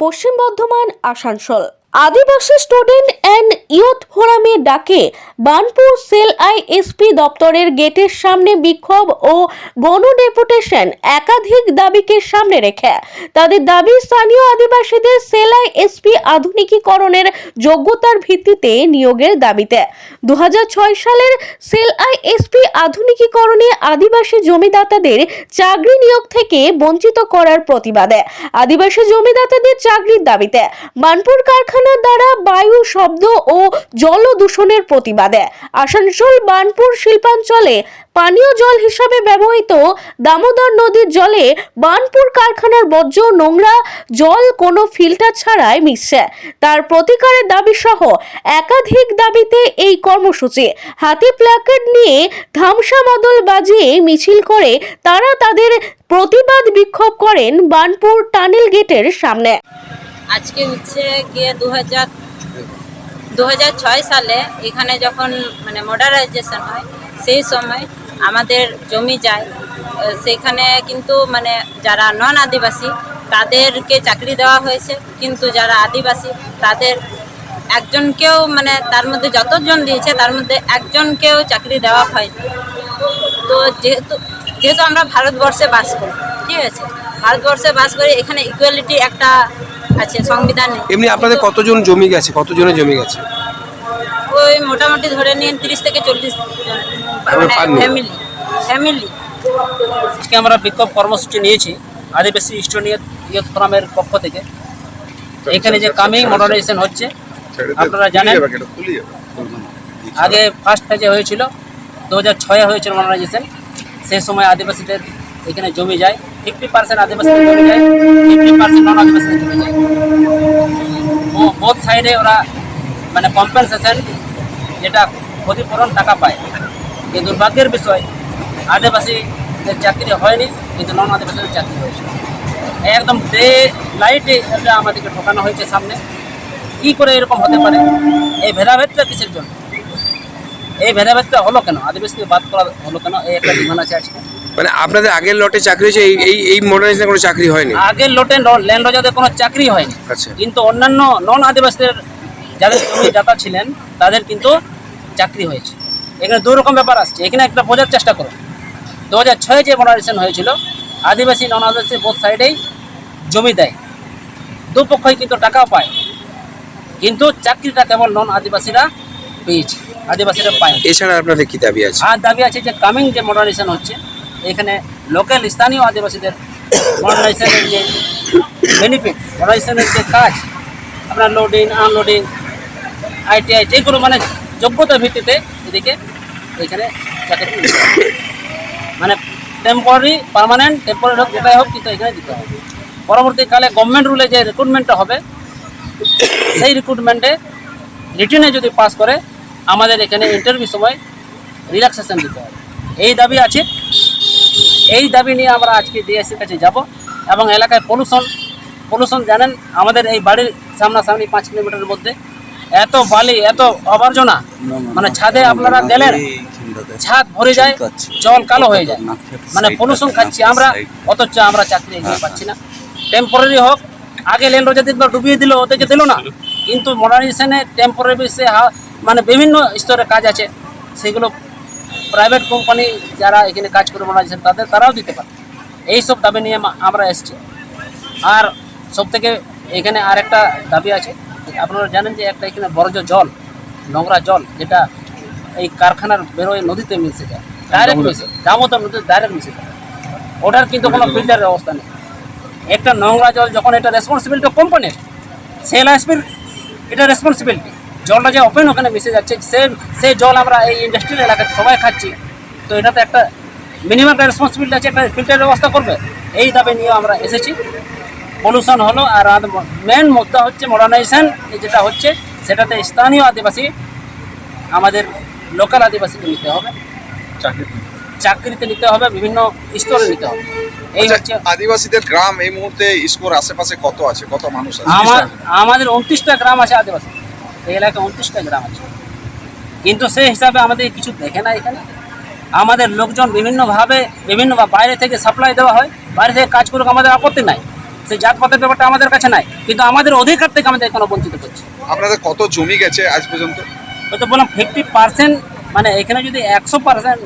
Paschim Bardhaman Asansol. Adivasi student and youth ফোরামের ডাকে Banpur sell ISP দপ্তরের গেটের সামনে বিক্ষোভ ও গণ ডেপুটেশন একাধিক দাবিকে সামনে রেখে। তাদের দাবি, স্থানীয় আদিবাসীদের সেল আইএসপি আধুনিকীকরণের যোগ্যতার ভিত্তিতে নিয়োগের দাবিতে। দু হাজার ছয় সালের সেল আইএসপি আধুনিকীকরণে আদিবাসী জমিদাতাদের চাকরি নিয়োগ থেকে বঞ্চিত করার প্রতিবাদে। আদিবাসী জমিদাতাদের চাকরির দাবিতে বানপুর কারখানার দ্বারা বায়ু শব্দ ও জল দূষণের প্রতিবাদে আসানসোল বানপুর শিল্পাঞ্চলে পানীয় জল হিসাবে ব্যবহৃত দামোদর নদীর জলে বানপুর কারখানার বর্জ্য, নোংরা জল কোনো ফিল্টার ছাড়াই মিশছে। তার প্রতিকারের দাবি সহ একাধিক দাবিতে এই কর্মসূচি। হাতি প্ল্যাকার্ড নিয়ে ধামসা মাদল বাজিয়ে মিছিল করে তারা তাদের প্রতিবাদ বিক্ষোভ করেন বানপুর টানেল গেটের সামনে। আজকে হচ্ছে গিয়ে দু হাজার দু সালে এখানে যখন মানে মডার্নাইজেশন হয়, সেই সময় আমাদের জমি যায়। সেখানে কিন্তু মানে যারা নন আদিবাসী, তাদেরকে চাকরি দেওয়া হয়েছে। কিন্তু যারা আদিবাসী, তাদের একজনকেও মানে তার মধ্যে যতজন দিয়েছে তার মধ্যে একজনকেও চাকরি দেওয়া হয়নি তো যেহেতু যেহেতু আমরা ভারতবর্ষে বাস করি, ঠিক আছে? ভারতবর্ষে বাস করি, এখানে ইকুয়ালিটি একটা আছে সংবিধানে এমনি আপনাদের কতজন জমি গেছে? কতজনের জমি গেছে? ওই মোটামুটি ধরে নিন তিরিশ থেকে চল্লিশ তারপরে পাননি? ফ্যামিলি ফ্যামিলি আজকে আমরা বিক্ষোভ কর্মসূচি নিয়েছি আদিবাসী ইয়ুথ ফোরামের পক্ষ থেকে। এখানে যে কামিং মডার্নাইজেশন হচ্ছে আপনারা জানেন আগে ফার্স্ট ফেজে হয়েছিল দু হাজার ছয়ে হয়েছিল মডার্নাইজেশন সেই সময় আদিবাসীদের এখানে জমি যায়। ফিফটি পার্সেন্ট আদিবাসীদের জমি যায়, ফিফটি পার্সেন্ট নন আদিবাসীদের জমি যায়। সাইডে ওরা মানে কম্পেনসেশন যেটা ক্ষতিপূরণ টাকা পায়। কিন্তু দুর্ভাগ্যের বিষয় আদিবাসীদের চাকরি হয়নি, কিন্তু নন আদিবাসীদের চাকরি হয়েছে। একদম ডে লাইটে এটা আমাদেরকে ঠকানো হয়েছে সামনে। কি করে এরকম হতে পারে? এই ভেদাভেদটা কিসের জন্য? এই ভেদাভেদটা হলো কেন? আদিবাসীকে বাদ করা হলো কেন? এই একটা ডিমান্ড আছে আজকে। মানে আপনাদের আগের লটে চাকরি হয়েছে এই এই মডার্নাইজেশনে কোনো চাকরি হয়নি? আগের লোটে ল্যান্ড রজাদের কোনো চাকরি হয়নি। আচ্ছা। কিন্তু অন্যান্য নন আদিবাসীদের যাদের জমি দাতা ছিলেন তাদের কিন্তু চাকরি হয়েছে। এখানে দু রকম ব্যাপার আসছে। এখানে একটা বোঝার চেষ্টা করুন। দু হাজার ছয়ে যে মডারেশন হয়েছিল আদিবাসী নন আদিবাসী বোধ সাইডেই জমি দেয়। দুপক্ষই কিন্তু টাকাও পায়। কিন্তু চাকরিটা কেবল নন আদিবাসীরা পেয়েছে। আদিবাসীরা পায় এছাড়া আপনাদের কি দাবি আছে? আর দাবি আছে যে কামিং যে মডার্নাইজেশন হচ্ছে এখানে লোকাল স্থানীয় আদিবাসীদের মডার্নাইজেশনের যে বেনিফিট মডার্নাইজেশনের যে কাজ, আপনার লোডিং আনলোডিং আইটিআই যে কোনো মানে যোগ্যতার ভিত্তিতে এদিকে এখানে চাকরি মানে টেম্পোরারি পার্মানেন্ট টেম্পোরারি হোক যেটাই হোক, কিন্তু এখানে দিতে হবে। পরবর্তীকালে গভর্নমেন্ট রুলে যে রিক্রুটমেন্টটা হবে, সেই রিক্রুটমেন্টে রিটেনে যদি পাস করে, আমাদের এখানে ইন্টারভিউ সময় রিল্যাক্সেশন দিতে হবে। এই দাবি আছে। এই দাবি নিয়ে আমরা আজকে ডিএসসির কাছে যাব এবং এলাকায় পলুশন পলুশন জানেন আমাদের এই বাড়ির সামনাসামনি পাঁচ কিলোমিটারের মধ্যে এত বালি এত আবর্জনা মানে ছাদে আপনারা গেলেন ছাদ ভরে যায় জল কালো হয়ে যায়। মানে পলুশন খাচ্ছি আমরা অথচ আমরা চাকরি এগিয়ে পাচ্ছি না। টেম্পোরারি হোক আগে লেন রোজা দিন ডুবিয়ে দিল ওদেরকে দিল না কিন্তু মডার্নাইজেশনে টেম্পোরারি বেসে মানে বিভিন্ন স্তরে কাজ আছে সেগুলো প্রাইভেট কোম্পানি যারা এখানে কাজ করে মডার্নাইজেশন তাদের তারাও দিতে পারে। এইসব দাবি নিয়ে আমরা এসেছি। আর সব থেকে এখানে আর একটা দাবি আছে। আপনারা জানেন যে একটা এখানে বর্জ্য জল নোংরা জল যেটা এই কারখানার বেরোয় নদীতে মিশে যায় ডাইরেক্ট মিশে দামোদর নদীতে ডাইরেক্ট মিশে যায়। ওটার কিন্তু কোনো ফিল্টারের ব্যবস্থা নেই। একটা নোংরা জল যখন এটা রেসপন্সিবিলিটি কোম্পানির সেল আসবির এটা রেসপন্সিবিলিটি জলটা যে ওপেন ওখানে মিশে যাচ্ছে সে সেই জল আমরা এই ইন্ডাস্ট্রিয়াল এলাকায় সবাই খাচ্ছি। তো এটাতে একটা মিনিমাম একটা রেসপন্সিবিলিটি আছে একটা ফিল্টারের ব্যবস্থা করবে। এই দাবি নিয়ে আমরা এসেছি। পলিউশন হলো আর মেন মুদ্দা হচ্ছে মডার্নাইজেশন যেটা হচ্ছে সেটাতে স্থানীয় আদিবাসী আমাদের লোকাল আদিবাসীকে নিতে হবে। চাকরিতে। নিতে হবে বিভিন্ন স্তরে নিতে হবে। এই হচ্ছে আচ্ছা, আদিবাসীদের গ্রাম এই মুহূর্তে স্কোর আশেপাশে কত আছে? কত মানুষ আছে? আমার আমাদের উনত্রিশটা গ্রাম আছে আদিবাসী এই এলাকায় উনত্রিশটা গ্রাম আছে। কিন্তু সেই হিসাবে আমাদের কিছু দেখে না এখানে। আমাদের লোকজন বিভিন্নভাবে বিভিন্ন বা বাইরে থেকে সাপ্লাই দেওয়া হয়। বাইরে থেকে কাজ করুক আমাদের আপত্তি নাই। সেই জাতপাতের ব্যাপারটা আমাদের কাছে নাই। কিন্তু আমাদের অধিকার থেকে আমাদের এখনও বঞ্চিত করছে। আপনাদের কত জমি গেছে আজ পর্যন্ত? ওই তো বললাম ফিফটি পার্সেন্ট মানে এখানে যদি একশো পার্সেন্ট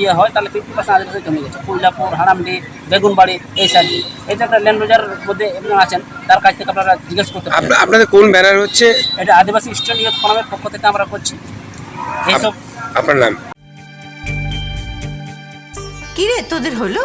ইয়ে হয় তাহলে ফিফটি পার্সেন্ট আদিবাসী জমি গেছে। কুইলাপুর হারামডি বেগুনবাড়ি এই সাইড এই যে একটা ল্যান্ড রোজার মধ্যে একজন আছেন তার কাছ থেকে আপনারা জিজ্ঞেস করতে পারেন। আপনাদের কোন ব্যানার হচ্ছে? এটা আদিবাসী স্টুডেন্ট ইউথ ফোরামের পক্ষ থেকে আমরা করছি। এইসব আপনার নাম? কিরে তোদের হলো?